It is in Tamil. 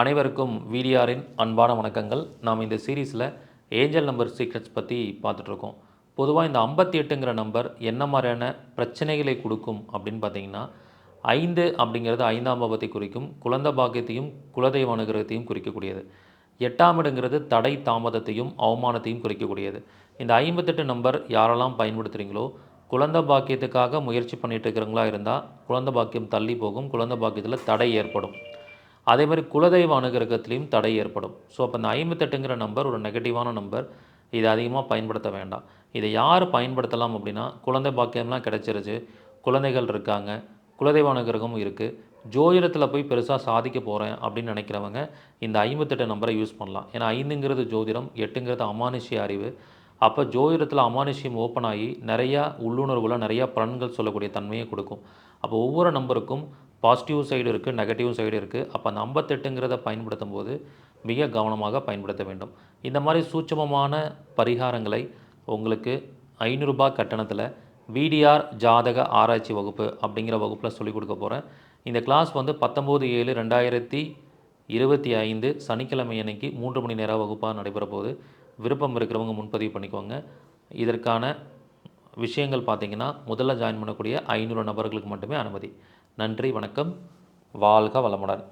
அனைவருக்கும் விடிஆரின் அன்பான வணக்கங்கள். நாம் இந்த சீரீஸில் ஏஞ்சல் நம்பர் சீக்ரெட்ஸ் பற்றி பார்த்துட்ருக்கோம். பொதுவாக இந்த ஐம்பத்தி எட்டுங்கிற நம்பர் என்ன மாதிரியான பிரச்சனைகளை கொடுக்கும் அப்படின்னு பார்த்தீங்கன்னா ஐந்து அப்படிங்கிறது ஐந்தாம் பாவத்தை குறிக்கும் குழந்த பாக்கியத்தையும் குலதெய்வ அனுகிரகத்தையும் குறிக்கக்கூடியது. எட்டாம் இடங்கிறது தடை தாமதத்தையும் அவமானத்தையும் குறிக்கக்கூடியது. இந்த ஐம்பத்தெட்டு நம்பர் யாரெல்லாம் பயன்படுத்துகிறீங்களோ குழந்த பாக்கியத்துக்காக முயற்சி பண்ணிகிட்டு இருக்கிறவங்களா இருந்தால் குழந்த பாக்கியம் தள்ளி போகும் குழந்த பாக்கியத்தில் தடை ஏற்படும். அதே மாதிரி குலதெய்வ அனுகிரகத்துலேயும் தடை ஏற்படும். ஸோ அப்போ இந்த ஐம்பத்தெட்டுங்கிற நம்பர் ஒரு நெகட்டிவான நம்பர் இதை அதிகமாக பயன்படுத்த வேண்டாம். இதை யார் பயன்படுத்தலாம் அப்படின்னா குழந்தை பாக்கியம்லாம் கிடைச்சிருச்சு. குழந்தைகள் இருக்காங்க. குலதெய்வ அனுகிரகமும் இருக்குது ஜோதிடத்தில் போய் பெருசாக சாதிக்க போகிறேன் அப்படின்னு நினைக்கிறவங்க இந்த ஐம்பத்தெட்டு நம்பரை யூஸ் பண்ணலாம். ஏன்னா ஐந்துங்கிறது ஜோதிடம் எட்டுங்கிறது அமானுஷ்ய அறிவு. அப்போ ஜோதிடத்தில் அமானுஷ்யம் ஓப்பன் ஆகி நிறையா உள்ளுணர்வில் நிறையா பலன்கள் சொல்லக்கூடிய தன்மையை கொடுக்கும். அப்போ ஒவ்வொரு நம்பருக்கும் பாசிட்டிவ் சைடு இருக்குது நெகட்டிவ் சைடு இருக்குது அப்போ அந்த ஐம்பத்தெட்டுங்கிறத பயன்படுத்தும் போது மிக கவனமாக பயன்படுத்த வேண்டும். இந்த மாதிரி சூட்சமமான பரிகாரங்களை உங்களுக்கு ஐநூறுரூபா கட்டணத்தில் விடிஆர் ஜாதக ஆராய்ச்சி வகுப்பு அப்படிங்கிற வகுப்பில் சொல்லிக் கொடுக்க போகிறேன் இந்த கிளாஸ் வந்து பத்தொம்போது ஏழு ரெண்டாயிரத்தி இருபத்தி ஐந்து சனிக்கிழமை அன்னைக்கு மூன்று மணி நேரம் வகுப்பாக நடைபெற போகுது விருப்பம் இருக்கிறவங்க முன்பதிவு பண்ணிக்கோங்க. இதற்கான விஷயங்கள் பார்த்தீங்கன்னா முதல்ல ஜாயின் பண்ணக்கூடிய ஐநூறு நபர்களுக்கு மட்டுமே அனுமதி. நன்றி வணக்கம். வாழ்க வளமுடன்.